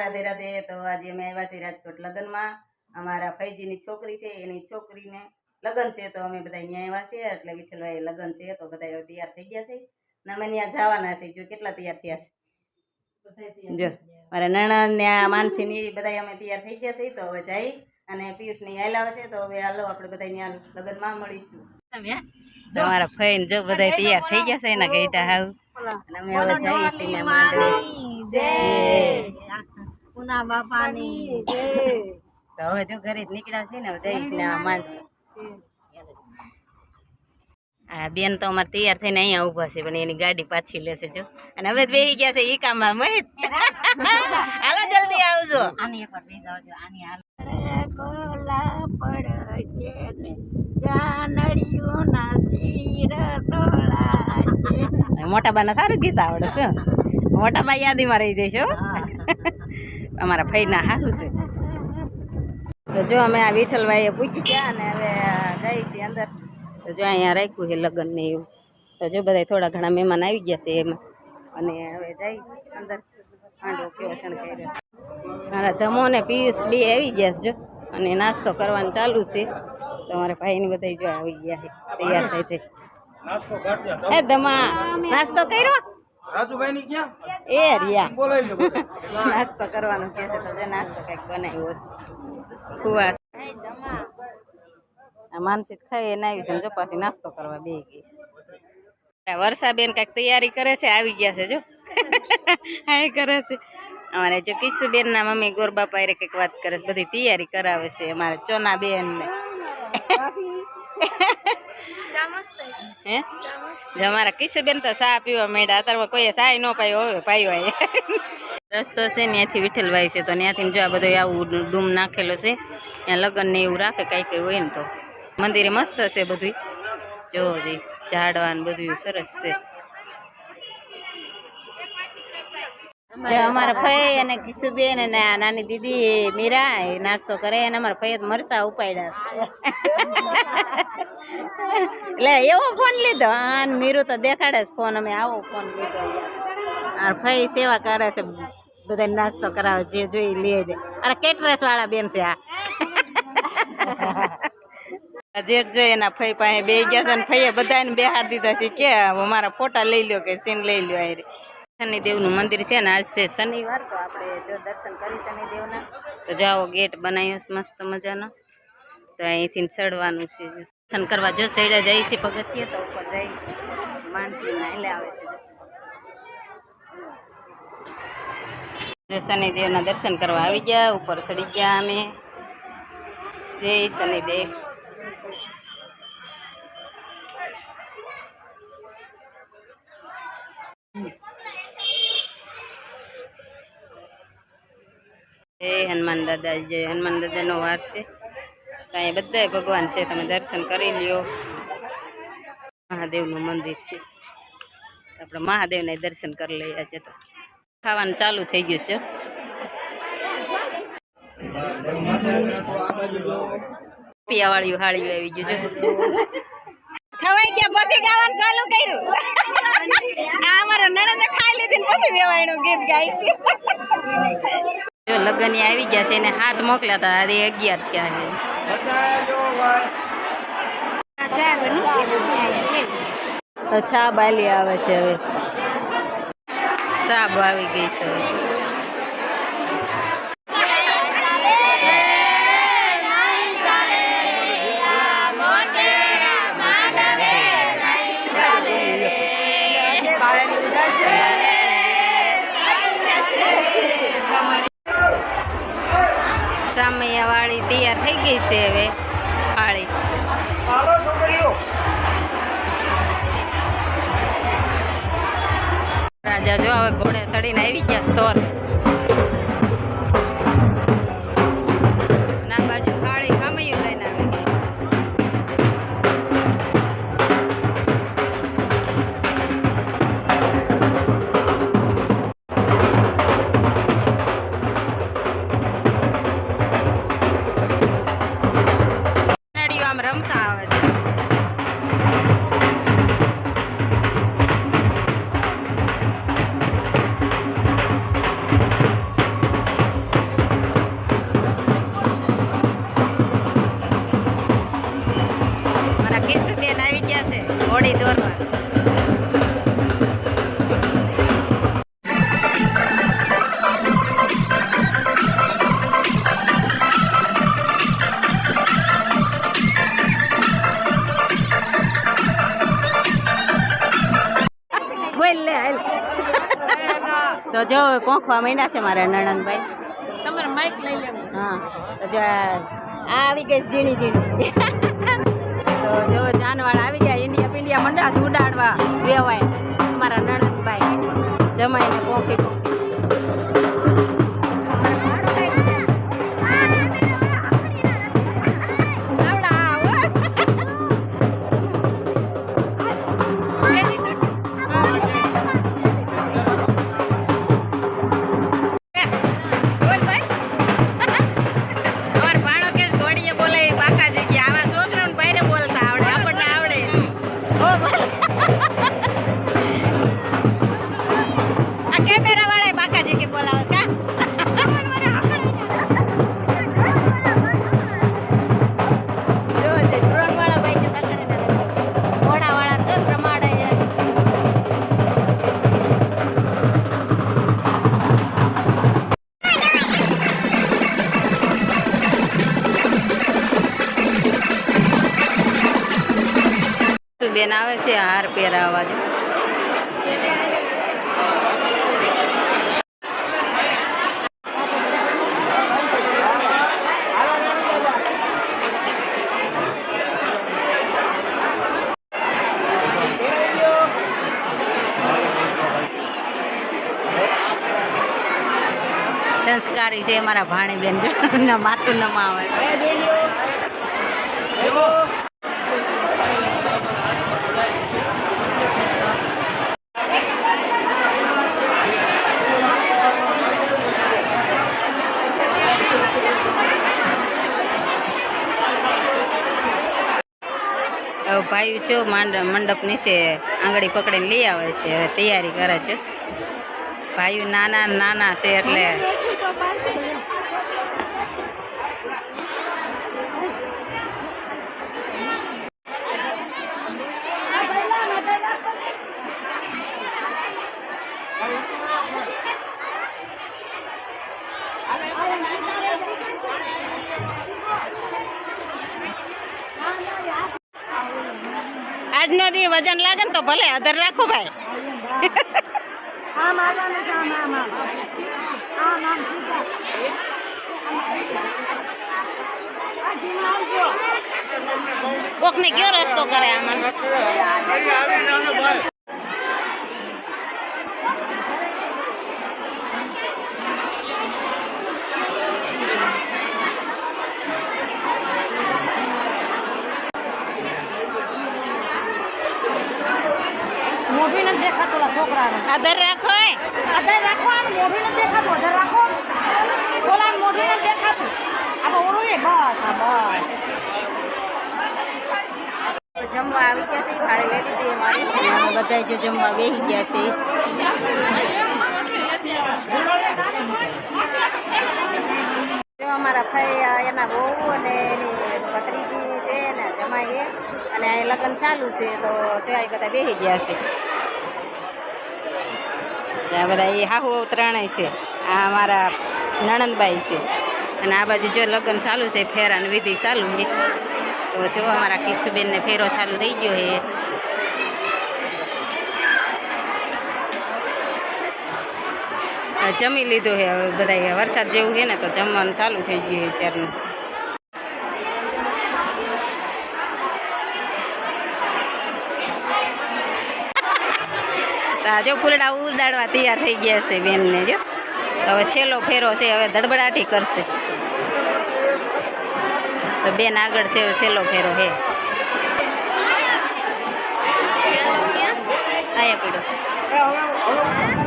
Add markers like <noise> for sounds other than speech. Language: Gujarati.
રાધે રાધે તો આજે અમે આવ્યા છીએ રાજકોટ લગ્નમાં. અમારા ફૈજીની છોકરી છે એની છોકરીને લગ્ન છે તો અમે બધા અહીંયા આવ્યા છીએ. એટલે વિઠ્ઠલભાઈ લગ્ન છે તો બધા તૈયાર થઈ ગયા છે. ને અમે ત્યાં જવાના છે જો કેટલા તૈયાર થયા છે. જો મારા નણંદ ને આ માનસી ની બધા અમે તૈયાર થઈ ગયા છે તો હવે જઈ અને પિયુષની આયલા છે તો હવે હાલો આપણે બધા ત્યાં લગ્નમાં મળીશું. તમારા ફઈને જો. બધા તૈયાર થઈ ગયા છે એના ગઈટા હાવ. અને અમે હવે જઈએ છીએ પુના બાપાની. તો હવે જો ઘરે જ નીકળ્યા છે ને હવે જઈશ ને આ બેન તો અમારે તૈયાર થઈને અહીંયા ઊભા છે પણ એની ગાડી પાછી લેશે જો. અને હવે બેહી ગયા છે ઈ કામમાં મહિત. હાલો જલ્દી આવજો. આની પર બે જાવજો આની હાલ. કોલા પડશે ને જાનડિયું ના શીર તોળાશે મોટા બાના સારું ગીત આવડે છે. મોટા બા યાદીમાં રહી જઈશ અમારા ફઈના હારું છે. તો જો અમે આ વિઠ્ઠલભાઈએ પૂછી ગયા અને હવે ગઈ હતી અંદર. તો જો અહીંયા રાખ્યું છે લગ્ન ને એવું. તો જો બધા થોડા ઘણા મહેમાન આવી ગયા છે એમાં. અને હવે જઈ અંદર હાંડવો કેવો શણગાર્યો. મારા ધમો ને પિયુષ બે આવી ગયા છે જો. અને નાસ્તો કરવાનું ચાલુ છે. તો અમારા ભાઈની બધા જો આવી ગયા છે. તૈયાર થઈ થઈ. એ ધમા નાસ્તો કર્યો? રાજુભાઈ ની ક્યાં? એ રિયા. બોલાવી લો નાસ્તો કરવાનો કે છે તો જે નાસ્તો કંઈક બનાવ્યો છે. કુવાસ માનસિક ખાઈ એને આવી છે જો પાછી નાસ્તો કરવા બે ગઈ વર્ષાબેન કંઈક તૈયારી કરે છે આવી ગયા છે જો. હા કરે છે. અમારે જો કિશુબેન ના મમ્મી ગોરબાપા એ કંઈક વાત કરે છે બધી તૈયારી કરાવે છે અમારે ચોના બેન ને હે? અમારા કિશુબેન તો સા પીવા માંડ્યા. અત્યારમાં કોઈ સાય ન પાયો હવે પાયો રસ્તો છે ત્યાંથી વિઠ્ઠલભાઈ છે તો ત્યાંથી જો આ બધો આવું ડૂમ નાખેલો છે ત્યાં લગ્ન ને એવું રાખે કાંઈ કંઈ હોય ને તો. મંદિરે મસ્ત છે બધું જો જી ઝાડવા ને બધું સરસ છે જે અમારા ફઈ અને કિશુબેન અને નાની દીદી મીરા એ નાસ્તો કરે અને અમારા ફઈ મરસા ઉપાડ્યા એટલે એવો ફોન લીધો. હા ને મીરું તો દેખાડે છે ફોન અમે આવો ફોન લીધો આ ફઈ સેવા કરે છે બધા નાસ્તો કરાવે જે જોઈ લે દે અરે કેટરેસ વાળા બેન છે આ. જેઠ જોઈ એના ફઈ પાસે બે ગયા છે અને ફઈએ બધાને બે હાથ દીધા છે. કે મારા ફોટા લઈ લ્યો કે સીન લઈ લ્યો આ શનિદેવનું મંદિર છે ને આજ છે શનિવાર, તો આપણે જો દર્શન કરી શનિદેવના. તો જાઓ, ગેટ બનાવ્યો છે, મસ્ત મજાનો. તો અહીંથી ચડવાનું છે દર્શન કરવા જો સૈડા જાય છે પગથિયે, તો ઉપર જઈ માનસી નાલે આવે છે જો શનિદેવના દર્શન કરવા આવી ગયા, ઉપર ચડી ગયા અમે. જય શનિદેવ જય હનુમાન દાદા જય હનુમાન દાદાનો વાર છે. તો અહીંયા બધાય ભગવાન છે, તમે દર્શન કરી લ્યો. મહાદેવનું મંદિર છે. આપણે મહાદેવને દર્શન કરી લઈએ છે તો. ખાવાનું ચાલુ થઈ ગયું છે. પિયાવાળીયું હાળીયું આવી ગયું છે. ગીત ગાય છે. જો લગ્ન આવી ગયા છે એને હાથ મોકલ્યા હતા આજે અગિયાર થયા છે. છા બાલી આવે છે હવે. સાબ આવી ગઈ છે હવે. સામૈયા વાળી તૈયાર થઈ ગઈ છે હવે વાળી રાજા જો હવે ઘોડે ચડીને આવી ગયા સ્તોર જો કોંખવા માંડ્યા છે મારા નણંદભાઈ. તમારે માઇક લઈ લેવું. હા જો આ આવી ગઈ ઝીણી ઝીણી. તો જો જાનવાળા આવી ગયા ઇન્ડિયા પિંડિયા મંડા છે ઉડાડવા વેવાય. મારા નણંદભાઈ જમાઈને પોખી Oh, <laughs> બેન આવે છે, હાર પહેરાવવા જો સંસ્કારી છે અમારા ભાણી બેન જો માથું નમાવે. હવે ભાઈ છો માંડ, મંડપ નીચે આંગળી પકડીને લઈ આવે છે. તૈયારી કરે છે. ભાઈ નાના નાના છે એટલે આજનો વજન લાગે ને તો ભલે અધર રાખો ભાઈ. આમ આમ આવજો. કોકને કયો રસ્તો કરે આમાં મોઢી નથી દેખાતો ઓલા છોકરાને. અધર રાખો અધર રાખો આમ મોઢી નથી દેખાતું અધર રાખો. બોલા મોઢી નથી દેખાતું. આમાં એ બસ આ બસ. જમવા આવી ગયા છે લઈ લીધી અમારી બધા જો જમવા બેસી ગયા છે. જો અમારા ભાઈ એના બહુ અને એની ભત્રીજી છે ને જમાઈએ. અને લગ્ન ચાલુ છે તો જો અહીં બધા બેસી ગયા છે. આ બધા એ હાહુ ત્રણેય છે. આ અમારા નણંદબાઈ છે. અને આ બાજુ જો લગ્ન ચાલુ છે, ફેરાની વિધિ ચાલુ છે. તો જો અમારા કિશુબેનને ફેરો ચાલુ થઈ ગયો છે. જમી લીધું છે, હવે બધા વરસાદ જેવું છે ને, તો જમવાનું ચાલુ થઈ ગયું છે ત્યારનું જો ફૂલડા ઉડાડવા તૈયાર થઈ ગયા છે બેનને, જો. હવે છેલ્લો ફેરો છે, હવે ધડબડાટી કરશે. તો બેન આગળ છે છેલ્લો ફેરો છે. અહીંયા પડ્યો.